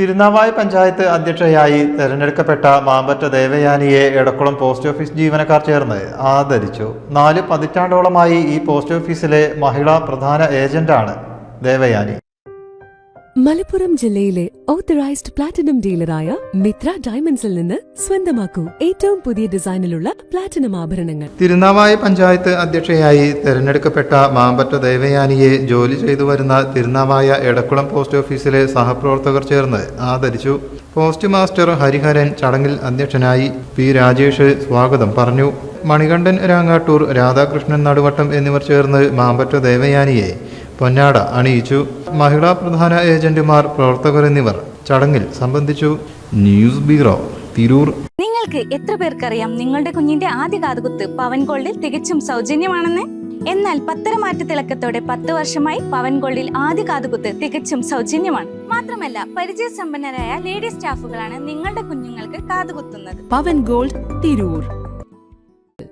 തിരുനാവായ പഞ്ചായത്ത് അധ്യക്ഷയായി തെരഞ്ഞെടുക്കപ്പെട്ട മാമ്പറ്റ ദേവയാനിയെ എടക്കുളം പോസ്റ്റ് ഓഫീസ് ജീവനക്കാർ ചേർന്ന് ആദരിച്ചു. നാല് പതിറ്റാണ്ടോളമായി ഈ പോസ്റ്റ് ഓഫീസിലെ മഹിളാ പ്രധാന ഏജന്റാണ് ദേവയാനി. മലപ്പുറം ജില്ലയിലെ ഓത്തറൈസ്ഡ് പ്ലാറ്റിനം ഡീലറായ മിത്ര ഡയമണ്ട്സിൽ നിന്ന് സ്വന്തമാക്കൂ. ഏറ്റവും പുതിയ ഡിസൈനിലുള്ള പ്ലാറ്റിനം ആഭരണങ്ങൾ. തിരുനാവായ പഞ്ചായത്ത് അധ്യക്ഷയായി തെരഞ്ഞെടുക്കപ്പെട്ട മാമ്പറ്റ ദേവയാനിയെ ജോലി ചെയ്തു വരുന്ന തിരുനാവായ എടക്കുളം പോസ്റ്റ് ഓഫീസിലെ സഹപ്രവർത്തകർ ചേർന്ന് ആദരിച്ചു. പോസ്റ്റ് മാസ്റ്റർ ഹരിഹരൻ ചടങ്ങിൽ അധ്യക്ഷനായി പി രാജേഷ് സ്വാഗതം പറഞ്ഞു. മണികണ്ഠൻ രാങ്ങാട്ടൂർ രാധാകൃഷ്ണൻ നടുവട്ടം എന്നിവർ ചേർന്ന് മാമ്പറ്റ ദേവയാനിയെ പൊന്നാട അണിയിച്ചു. മഹിളാ പ്രധാന ഏജന്റുമാർ പ്രവർത്തകർ എന്നിവർ ചടങ്ങിൽ സംബന്ധിച്ചു. News bureau Tirur. നിങ്ങൾക്ക് എത്ര പേർക്കറിയാം നിങ്ങളുടെ കുഞ്ഞിന്റെ ആദ്യ കാതുകുത്ത് പവൻ ഗോൾഡിൽ തികച്ചും സൗജന്യമാണെന്ന്? എന്നാൽ പത്തര മാറ്റ തിളക്കത്തോടെ പത്ത് വർഷമായി പവൻ ഗോൾഡിൽ ആദ്യ കാതുകുത്ത് തികച്ചും സൗജന്യമാണ്. മാത്രമല്ല പരിചയസമ്പന്നരായ ലേഡി സ്റ്റാഫുകളാണ് നിങ്ങളുടെ കുഞ്ഞുങ്ങൾക്ക് കാതുകുത്തുന്നത്. Pavan gold Tirur.